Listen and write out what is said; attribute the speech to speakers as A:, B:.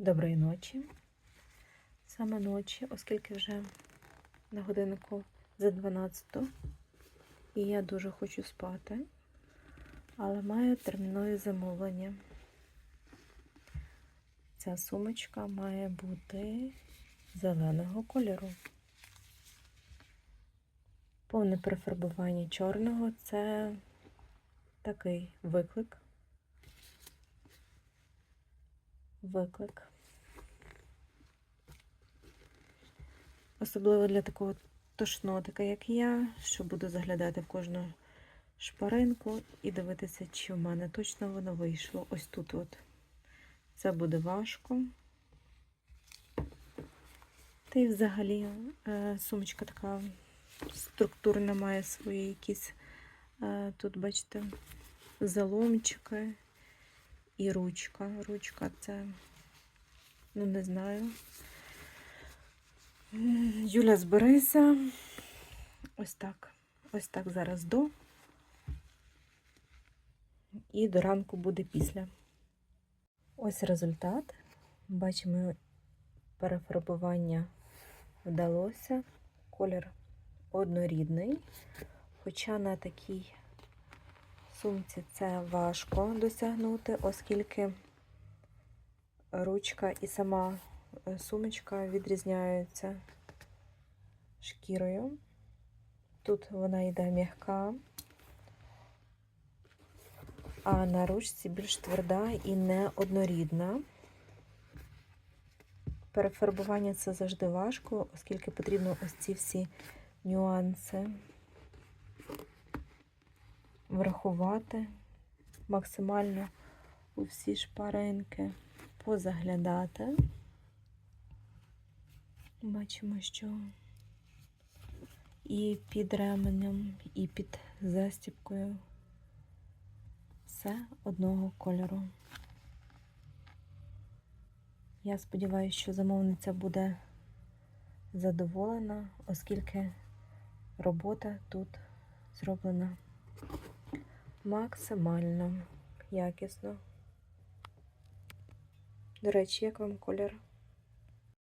A: Доброї ночі. Саме ночі, оскільки вже на годиннику за 12, і я дуже хочу спати, але маю термінове замовлення. Ця сумочка має бути зеленого кольору. Повне перефарбування чорного це такий виклик. Виклик. Особливо для такого тошнотика, як я, що буду заглядати в кожну шпаринку і дивитися, чи в мене точно воно вийшло. Ось тут от. Це буде важко. Та й взагалі е, сумочка така структурна, має свої якісь, е, тут, бачите, заломчики і ручка. Ручка це, ну не знаю. Юля, зберися. Ось так. Ось так зараз до. І до ранку буде після. Ось результат. Бачимо, перефарбування вдалося. Колір однорідний. Хоча на такій сумці це важко досягнути, оскільки ручка і сама сумочка відрізняються шкірою. Тут вона йде м'яка, а на ручці більш тверда і не однорідна. Перефарбування це завжди важко, оскільки потрібно ось ці всі нюанси врахувати максимально у всі шпаринки, позаглядати. Бачимо, що і під ременем, і під застіпкою все одного кольору. Я сподіваюся, що замовниця буде задоволена, оскільки робота тут зроблена максимально якісно. До речі, як вам колір?